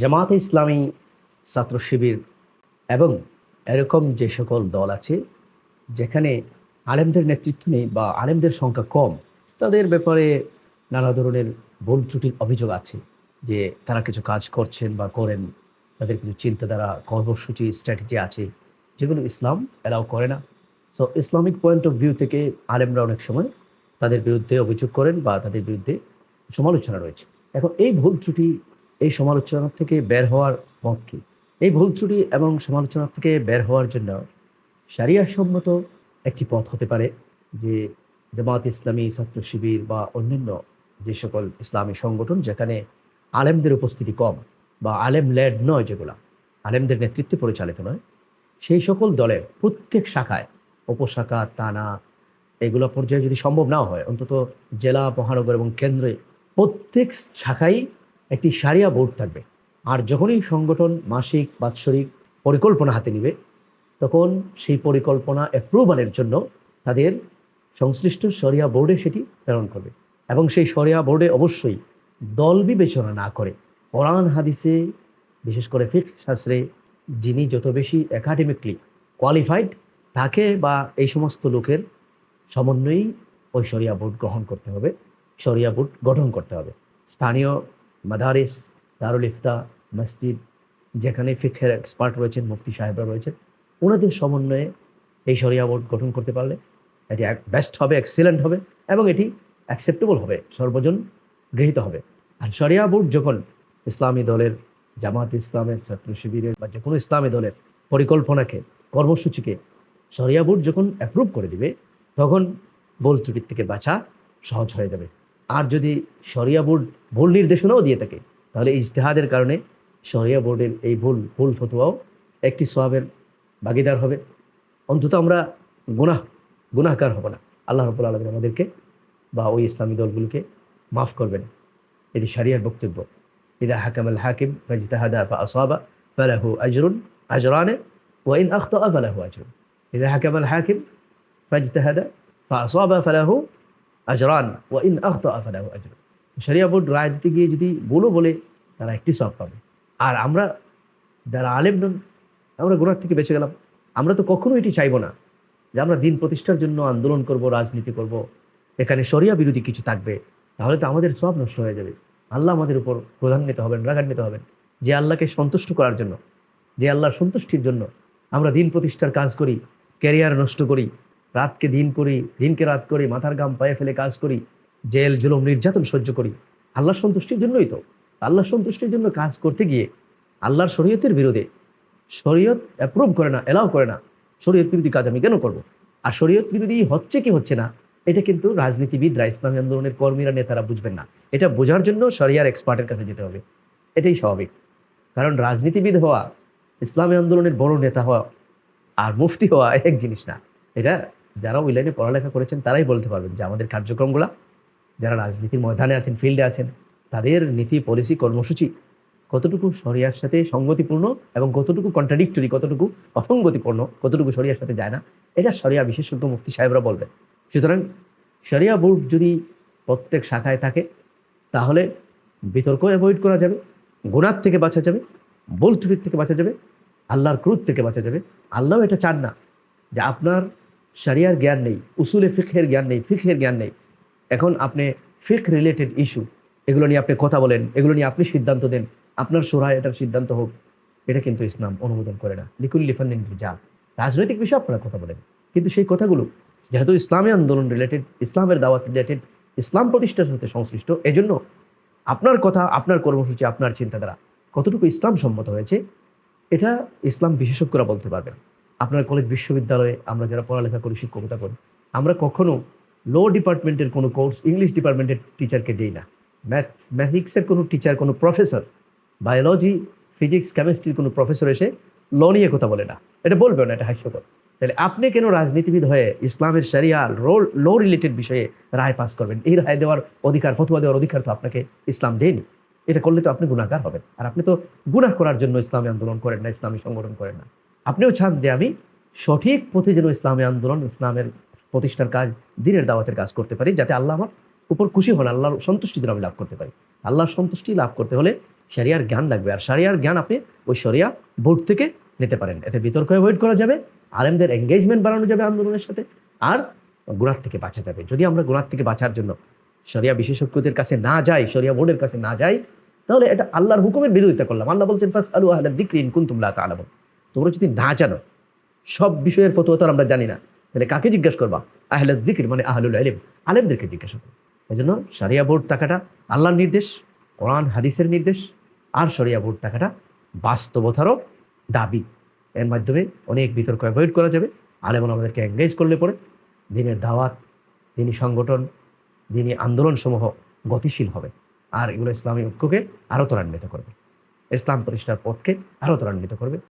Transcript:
জামাতে ইসলামী ছাত্র শিবির এবং এরকম যে সকল দল আছে, যেখানে আলেমদের নেতৃত্ব নেই বা আলেমদের সংখ্যা কম, তাদের ব্যাপারে নানা ধরনের ভুল ত্রুটির অভিযোগ আছে যে তারা কিছু কাজ করছেন বা করেন। তাদের কিছু চিন্তাধারা, কর্মসূচি, স্ট্র্যাটেজি আছে, যেগুলো ইসলাম এলাও করে না। So Islamic point of view থেকে আলেমরা অনেক সময় তাদের বিরুদ্ধে অভিযোগ করেন বা তাদের বিরুদ্ধে সমালোচনা রয়েছে। এখন এই ভুল ত্রুটি এই সমালোচনা থেকে বের হওয়ার পথ এই ভুল ত্রুটি এবং সমালোচনা থেকে বের হওয়ার জন্য সম্মত একটি পথ হতে পারে যে জামাত ইসলামী, ছাত্র শিবির বা অন্যান্য যে সকল ইসলামী সংগঠন যেখানে আলেমদের উপস্থিতি কম বা আলেম লেড নয় যেগুলা, আলেমদের নেতৃত্বে পরিচালিত নয়, সেই সকল দলের প্রত্যেক শাখায় উপশাখা টানা এগুলো পর্যায়ে যদি সম্ভব না হয়, অন্তত জেলা, মহানগর এবং কেন্দ্রে প্রত্যেক শাখায় একটি সারিয়া বোর্ড থাকবে। আর যখনই সংগঠন মাসিক, বাৎসরিক পরিকল্পনা হাতে নেবে, তখন সেই পরিকল্পনা অ্যাপ্রুভালের জন্য তাদের সংশ্লিষ্ট সরিয়া বোর্ডে সেটি প্রেরণ করবে। এবং সেই সরিয়া বোর্ডে অবশ্যই দল বিবেচনা না করে কোরআন, হাদিসে, বিশেষ করে ফিক শাস্ত্রে যিনি যত বেশি একাডেমিকলি কোয়ালিফাইড তাকে বা এই সমস্ত লোকের সমন্বয়েই ওই সরিয়া বোর্ড গ্রহণ করতে হবে, সরিয়া বোর্ড গঠন করতে হবে। স্থানীয় মাদারিস, দারুল ইফতা মসজিদ, যেখানে ফিখের এক্সপার্ট রয়েছেন, মুফতি সাহেবরা রয়েছেন, ওনাদের সমন্বয়ে এই সরিয়া বোর্ড গঠন করতে পারলে এটি বেস্ট হবে এক্সিলেন্ট হবে এবং এটি অ্যাকসেপ্টেবল হবে, সর্বজন গৃহীত হবে। আর সরিয়া বোর্ড যখন ইসলামী দলের, জামাত ইসলামের, ছাত্র শিবিরের বা যে কোনো ইসলামী দলের পরিকল্পনাকে, কর্মসূচিকে সরিয়া বোর্ড যখন অ্যাপ্রুভ করে দিবে, তখন ভুল ত্রুটির থেকে বাঁচা সহজ হয়ে যাবে। আর যদি সরিয়া বোর্ড ভুল নির্দেশনাও দিয়ে থাকে, তাহলে ইজতেহাদের কারণে সরিয়া বোর্ডের এই ভুল ভুল ফতোয়াও একটি সবের ভাগিদার হবে। অন্তত আমরা গুনাহ গুনাহকার হব না। আল্লাহ রবুল আলমিন আমাদেরকে বা ওই ইসলামী দলগুলোকে মাফ করবেন। এটি সারিয়ার বক্তব্য। ইদা হাকাম আল হাকিম ফাজতাহাদা ফা আসাবা ফালাহু আজরুন আজরানে ওয়াইন আখতা ফালাহু আজরুন। ইদা হাকাম আল হাকিম ফাজতাহাদা ফা আসাবা ফালাহু আজরান ওয়াইন আখতা ফালাহু আজরুন। শরিয়া বোর্ড রায় দিতে গিয়ে যদি বলো বলে, তারা একটি সব পাবে। আর আমরা যারা আলেম নন, আমরা গোড়ার থেকে বেঁচে গেলাম। আমরা তো কখনো এটি চাইব না যে আমরা দিন প্রতিষ্ঠার জন্য আন্দোলন করব, রাজনীতি করব। এখানে সরিয়া বিরোধী কিছু থাকবে। তাহলে তো আমাদের সব নষ্ট হয়ে যাবে। আল্লাহ আমাদের উপর প্রধান্বিত হবেন, রাগান্বিত হবেন। যে আল্লাহকে সন্তুষ্ট করার জন্য, যে আল্লাহর সন্তুষ্টির জন্য আমরা দিন প্রতিষ্ঠার কাজ করি, ক্যারিয়ার নষ্ট করি রাতকে দিন করি, দিনকে রাত করি, মাথার গাম পায়ে ফেলে কাজ করি, জেল, জুলুম, নির্যাতন সহ্য করি। আল্লাহর সন্তুষ্টির জন্যই তো। আল্লাহর সন্তুষ্টির জন্য কাজ করতে গিয়ে আল্লাহর শরীয়তের বিরোধে শরীয়ত অ্যাপ্রুভ করে না এলাও করে না, শরীয়ত বিরোধী কাজ আমি কেন করব? আর শরীয়ত বিরোধী হচ্ছে কি হচ্ছে না, এটা কিন্তু রাজনীতিবিদরা, ইসলামী আন্দোলনের কর্মীরা, নেতারা বুঝবেন না। এটা বোঝার জন্য শরিয়ার এক্সপার্টের কাছে যেতে হবে। এটাই স্বাভাবিক। কারণ রাজনীতিবিদ হওয়া, ইসলামী আন্দোলনের বড় নেতা হওয়া আর মুফতি হওয়া এক জিনিস না। এটা যারা ওই লাইনে পড়ালেখা করেছেন, তারাই বলতে পারবেন যে আমাদের কার্যক্রমগুলো, যারা রাজনীতির ময়দানে আছেন, ফিল্ডে আছেন, তাদের নীতি পলিসি কর্মসূচি কতটুকু শরিয়ার সাথে সঙ্গতিপূর্ণ এবং কতটুকু কন্ট্রাডিক্টরি কতটুকু অসঙ্গতিপূর্ণ, কতটুকু শরিয়ার সাথে যায় না, এটা শরিয়া বিশেষজ্ঞ মুফতি সাহেবরা বলবেন। সুতরাং শরিয়া বোর্ড যদি প্রত্যেক শাখায় থাকে, তাহলে বিতর্ক অ্যাভয়েড করা যাবে, গুণার থেকে বাঁচা যাবে বোল থেকে বাঁচা যাবে, আল্লাহর ক্রুদ থেকে বাঁচা যাবে। আল্লাহ এটা চান না যে আপনার শরিয়ার জ্ঞান নেই, উসুলে ফিখের জ্ঞান নেই ফিখের জ্ঞান নেই। এখন আপনি ফিক রিলেটেড ইস্যু এগুলো নিয়ে আপনি কথা বলেন, এগুলো নিয়ে আপনি সিদ্ধান্ত দেন, আপনার সোরায় এটার সিদ্ধান্ত হোক, এটা কিন্তু ইসলাম অনুমোদন করে না। লিকুল লিফান্দিন যা রাজনৈতিক বিষয়ে আপনারা কথা বলেন। কিন্তু সেই কথাগুলো, যেহেতু ইসলামী আন্দোলন রিলেটেড ইসলামের দাওয়াত রিলেটেড ইসলাম প্রতিষ্ঠার সাথে সংশ্লিষ্ট, এজন্য আপনার কথা, আপনার কর্মসূচি, আপনার চিন্তাধারা কতটুকু ইসলাম সম্মত হয়েছে, এটা ইসলাম বিশেষজ্ঞরা বলতে পারবেন। আপনার কলেজ বিশ্ববিদ্যালয়ে আমরা যারা পড়ালেখা করি, শিক্ষকতা করি, আমরা কখনো লো ডিপার্টমেন্টের কোনো কোর্স ইংলিশ ডিপার্টমেন্টের টিচারকে দিই না। ম্যাথ ম্যাথিক্সের কোনো টিচার কোনো প্রফেসর বায়োলজি ফিজিক্স কেমিস্ট্রির কোনো প্রফেসর এসে ল নিয়ে কথা বলে না। এটা বলবে না, এটা হাস্যকর। তাহলে আপনি কেন রাজনীতিবিদ হয়ে ইসলামের সারিয়া রোল লো রিলেটেড বিষয়ে রায় পাস করবেন? এই রায় দেওয়ার অধিকার, ফতুয়া দেওয়ার অধিকার তো আপনাকে ইসলাম দেয়নি। এটা করলে তো আপনি গুণাকার হবেন। আর আপনি তো গুনাহ করার জন্য ইসলামী আন্দোলন করেন না, ইসলামী সংগঠন করেন না। আপনিও চান যে আমি সঠিক পথে যেন ইসলামী আন্দোলন, ইসলামের প্রতিষ্ঠার কাজ, দিনের দাওয়াতের কাজ করতে পারি, যাতে আল্লাহ আমার উপর খুশি হন, আল্লাহর সন্তুষ্টি যেন আমি লাভ করতে পারি। আল্লাহর সন্তুষ্টি লাভ করতে হলে শরিয়ার জ্ঞান লাগবে, আর শরিয়ার জ্ঞান আপনি ওই শরিয়া বোর্ড থেকে নিতে পারেন। এতে বিতর্ক অ্যাভয়েড করা যাবে, আলেমদের এঙ্গেজমেন্ট বাড়ানো যাবে আন্দোলনের সাথে, আর গুণার থেকে বাঁচা যাবে। যদি আমরা গুণার থেকে বাঁচার জন্য শরিয়া বিশেষজ্ঞদের কাছে না যাই, শরিয়া বোর্ডের কাছে না যাই, তাহলে এটা আল্লাহর হুকুমের বিরোধিতা করলাম। আল্লাহ বলছেন ফাস আলু আহলা দিক্রিন কুন্তুম লা তাআলামুন। তোমরা যদি না জানো, সব বিষয়ের ফতোয়া তো আমরা জানি না, তাহলে কাকে জিজ্ঞেস করবা? আহলে দিক্র মানে আহলুল ইলম। আলেমদেরকে জিজ্ঞাসা করবা এই জন্য শরিয়া বোর্ড টাকাটা আল্লাহর নির্দেশ, কোরআন, হাদিসের নির্দেশ, আর শরিয়া বোর্ড টাকাটা বাস্তবতারও দাবি। এর মাধ্যমে অনেক বিতর্ক অ্যাভয়েড করা যাবে। আলেমন আমাদেরকে এঙ্গেজ করলে পরে দিনের দাওয়াত, দিনী সংগঠন, দিনী আন্দোলনসমূহ গতিশীল হবে। আর এগুলো ইসলামী ঐক্যকে আরও ত্বরান্বিত করবে। ইসলাম প্রতিষ্ঠার পথকে আরও ত্বরান্বিত করবে।